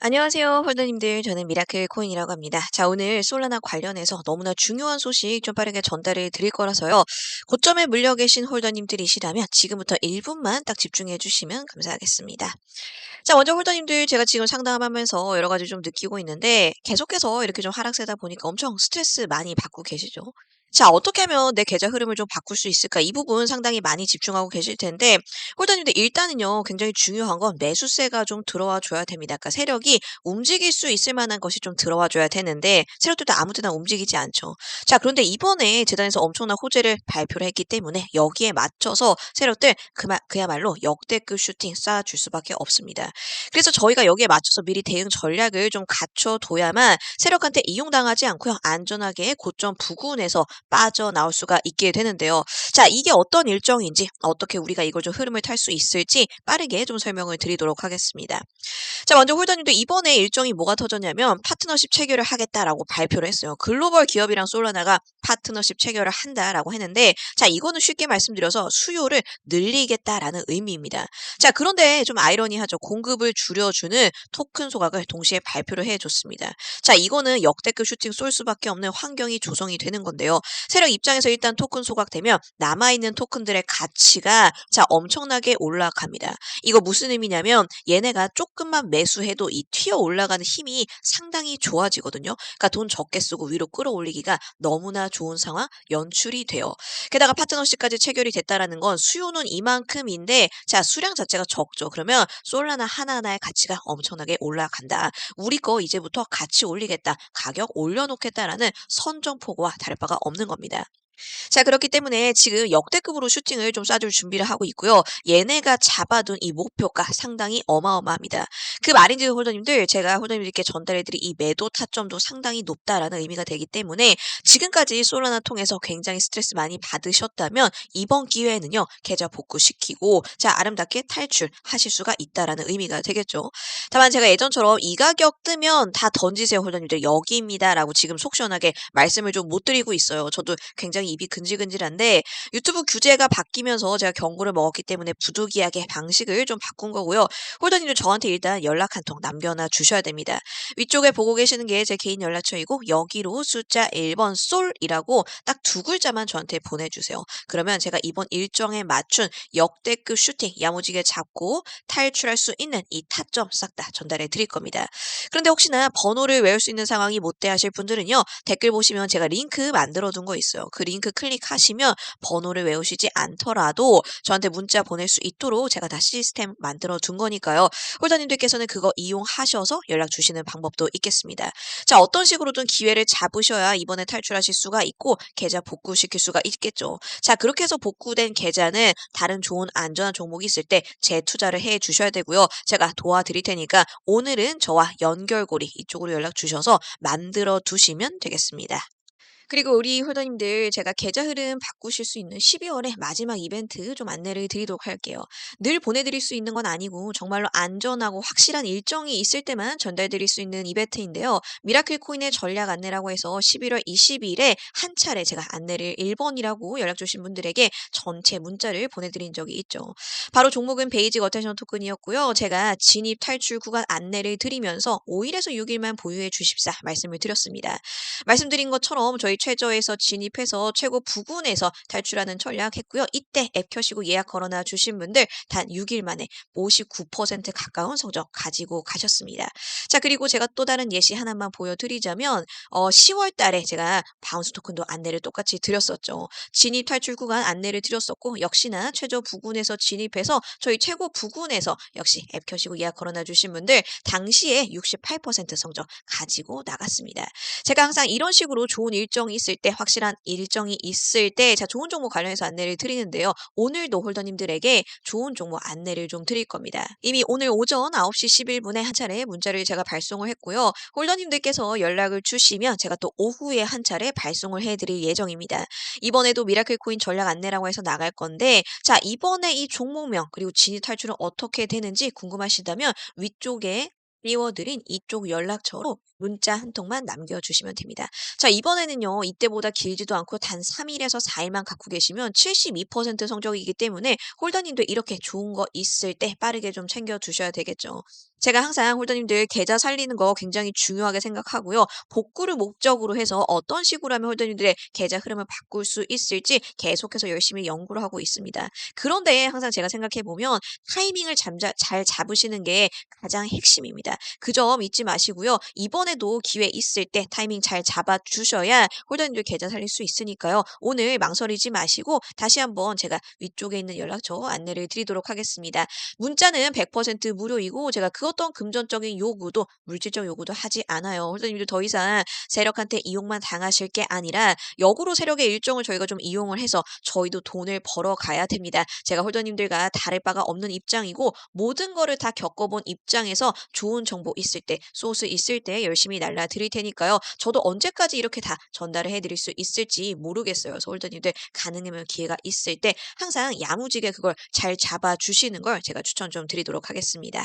안녕하세요, 홀더님들. 저는 미라클 코인이라고 합니다. 자, 오늘 솔라나 관련해서 너무나 중요한 소식 좀 빠르게 전달해 드릴 거라서요. 고점에 물려 계신 홀더님들이시라면 지금부터 1분만 딱 집중해 주시면 감사하겠습니다. 자, 먼저 홀더님들 제가 지금 상담하면서 여러 가지 좀 느끼고 있는데 계속해서 이렇게 좀 하락세다 보니까 엄청 스트레스 많이 받고 계시죠? 자, 어떻게 하면 내 계좌 흐름을 좀 바꿀 수 있을까? 이 부분 상당히 많이 집중하고 계실 텐데, 홀더님들 일단은요, 굉장히 중요한 건 매수세가 좀 들어와 줘야 됩니다. 그러니까 세력이 움직일 수 있을 만한 것이 좀 들어와 줘야 되는데, 세력들도 아무 데나 움직이지 않죠. 자, 그런데 이번에 재단에서 엄청난 호재를 발표를 했기 때문에 여기에 맞춰서 세력들 그마, 그야말로 역대급 슈팅 쏴줄 수밖에 없습니다. 그래서 저희가 여기에 맞춰서 미리 대응 전략을 좀 갖춰둬야만 세력한테 이용당하지 않고요. 안전하게 고점 부근에서 빠져나올 수가 있게 되는데요. 자, 이게 어떤 일정인지, 어떻게 우리가 이걸 좀 흐름을 탈 수 있을지 빠르게 좀 설명을 드리도록 하겠습니다. 자, 먼저 홀더님도 이번에 일정이 뭐가 터졌냐면 파트너십 체결을 하겠다라고 발표를 했어요. 글로벌 기업이랑 솔라나가 파트너십 체결을 한다라고 했는데, 자, 이거는 쉽게 말씀드려서 수요를 늘리겠다라는 의미입니다. 자, 그런데 좀 아이러니하죠. 공급을 줄여주는 토큰 소각을 동시에 발표를 해줬습니다. 자, 이거는 역대급 슈팅 쏠 수밖에 없는 환경이 조성이 되는 건데요. 세력 입장에서 일단 토큰 소각되면 남아있는 토큰들의 가치가 자 엄청나게 올라갑니다. 이거 무슨 의미냐면 얘네가 조금만 매수해도 이 튀어 올라가는 힘이 상당히 좋아지거든요. 그러니까 돈 적게 쓰고 위로 끌어올리기가 너무나 좋은 상황 연출이 돼요. 게다가 파트너십까지 체결이 됐다라는 건 수요는 이만큼인데 자 수량 자체가 적죠. 그러면 솔라나 하나하나의 가치가 엄청나게 올라간다. 우리 거 이제부터 가치 올리겠다. 가격 올려놓겠다라는 선전포고와 다를 바가 없는 겁니다. 자, 그렇기 때문에 지금 역대급으로 슈팅을 좀 쏴줄 준비를 하고 있고요. 얘네가 잡아둔 이 목표가 상당히 어마어마합니다. 그 말인지 홀더님들 제가 홀더님들께 전달해드린 이 매도 타점도 상당히 높다라는 의미가 되기 때문에 지금까지 솔라나 통해서 굉장히 스트레스 많이 받으셨다면 이번 기회에는요 계좌 복구시키고 자 아름답게 탈출하실 수가 있다라는 의미가 되겠죠. 다만 제가 예전처럼 이 가격 뜨면 다 던지세요 홀더님들 여기입니다라고 지금 속 시원하게 말씀을 좀 못 드리고 있어요. 저도 굉장히 입이 근질근질한데 유튜브 규제가 바뀌면서 제가 경고를 먹었기 때문에 부득이하게 방식을 좀 바꾼 거고요. 홀더님도 저한테 일단 연락 한 통 남겨놔 주셔야 됩니다. 위쪽에 보고 계시는 게 제 개인 연락처이고 여기로 숫자 1번 솔이라고 딱 두 글자만 저한테 보내주세요. 그러면 제가 이번 일정에 맞춘 역대급 슈팅 야무지게 잡고 탈출할 수 있는 이 타점 싹 다 전달해 드릴 겁니다. 그런데 혹시나 번호를 외울 수 있는 상황이 못돼 하실 분들은요. 댓글 보시면 제가 링크 만들어 둔 거 있어요. 그 링크 클릭하시면 번호를 외우시지 않더라도 저한테 문자 보낼 수 있도록 제가 다 시스템 만들어 둔 거니까요. 홀더님들께서는 그거 이용하셔서 연락 주시는 방법도 있겠습니다. 자, 어떤 식으로 좀 기회를 잡으셔야 이번에 탈출하실 수가 있고 계좌 복구시킬 수가 있겠죠. 자, 그렇게 해서 복구된 계좌는 다른 좋은 안전한 종목이 있을 때 재투자를 해 주셔야 되고요. 제가 도와드릴 테니까 오늘은 저와 연결고리 이쪽으로 연락 주셔서 만들어 두시면 되겠습니다. 그리고 우리 홀더님들 제가 계좌 흐름 바꾸실 수 있는 12월에 마지막 이벤트 좀 안내를 드리도록 할게요. 늘 보내드릴 수 있는 건 아니고 정말로 안전하고 확실한 일정이 있을 때만 전달드릴 수 있는 이벤트인데요. 미라클 코인의 전략 안내라고 해서 11월 20일에 한 차례 제가 안내를 1번이라고 연락 주신 분들에게 전체 문자를 보내드린 적이 있죠. 바로 종목은 베이직 어텐션 토큰이었고요. 제가 진입 탈출 구간 안내를 드리면서 5일에서 6일만 보유해 주십사 말씀을 드렸습니다. 말씀드린 것처럼 저희 최저에서 진입해서 최고 부근에서 탈출하는 전략 했고요. 이때 앱 켜시고 예약 걸어놔 주신 분들 단 6일 만에 59% 가까운 성적 가지고 가셨습니다. 자, 그리고 제가 또 다른 예시 하나만 보여드리자면 어, 10월 달에 제가 바운스 토큰도 안내를 똑같이 드렸었죠. 진입 탈출 구간 안내를 드렸었고 역시나 최저 부근에서 진입해서 저희 최고 부근에서 역시 앱 켜시고 예약 걸어놔 주신 분들 당시에 68% 성적 가지고 나갔습니다. 제가 항상 이런 식으로 좋은 일정 일정이 있을 때 확실한 일정이 있을 때 자 좋은 정보 관련해서 안내를 드리는데요. 오늘도 홀더님들에게 좋은 정보 안내를 좀 드릴 겁니다. 이미 오늘 오전 9시 11분에 한 차례 문자를 제가 발송을 했고요. 홀더님들께서 연락을 주시면 제가 또 오후에 한 차례 발송을 해드릴 예정입니다. 이번에도 미라클 코인 전략 안내라고 해서 나갈 건데 자 이번에 이 종목명 그리고 진입 탈출은 어떻게 되는지 궁금하시다면 위쪽에 띄워드린 이쪽 연락처로 문자 한 통만 남겨주시면 됩니다. 자, 이번에는요, 이때보다 길지도 않고 단 3일에서 4일만 갖고 계시면 72% 성적이기 때문에 홀더님도 이렇게 좋은 거 있을 때 빠르게 좀 챙겨주셔야 되겠죠. 제가 항상 홀더님들 계좌 살리는 거 굉장히 중요하게 생각하고요. 복구를 목적으로 해서 어떤 식으로 하면 홀더님들의 계좌 흐름을 바꿀 수 있을지 계속해서 열심히 연구를 하고 있습니다. 그런데 항상 제가 생각해 보면 타이밍을 잠자, 잘 잡으시는 게 가장 핵심입니다. 그 점 잊지 마시고요. 이번에도 기회 있을 때 타이밍 잘 잡아 주셔야 홀더님들 계좌 살릴 수 있으니까요. 오늘 망설이지 마시고 다시 한번 제가 위쪽에 있는 연락처 안내를 드리도록 하겠습니다. 문자는 100% 무료이고 제가 그 어떤 금전적인 요구도 물질적 요구도 하지 않아요. 홀더님들 더 이상 세력한테 이용만 당하실 게 아니라 역으로 세력의 일정을 저희가 좀 이용을 해서 저희도 돈을 벌어 가야 됩니다. 제가 홀더님들과 다를 바가 없는 입장이고 모든 거를 다 겪어본 입장에서 좋은 정보 있을 때 소스 있을 때 열심히 날라 드릴 테니까요. 저도 언제까지 이렇게 다 전달을 해드릴 수 있을지 모르겠어요. 홀더님들 가능하면 기회가 있을 때 항상 야무지게 그걸 잘 잡아 주시는 걸 제가 추천 좀 드리도록 하겠습니다.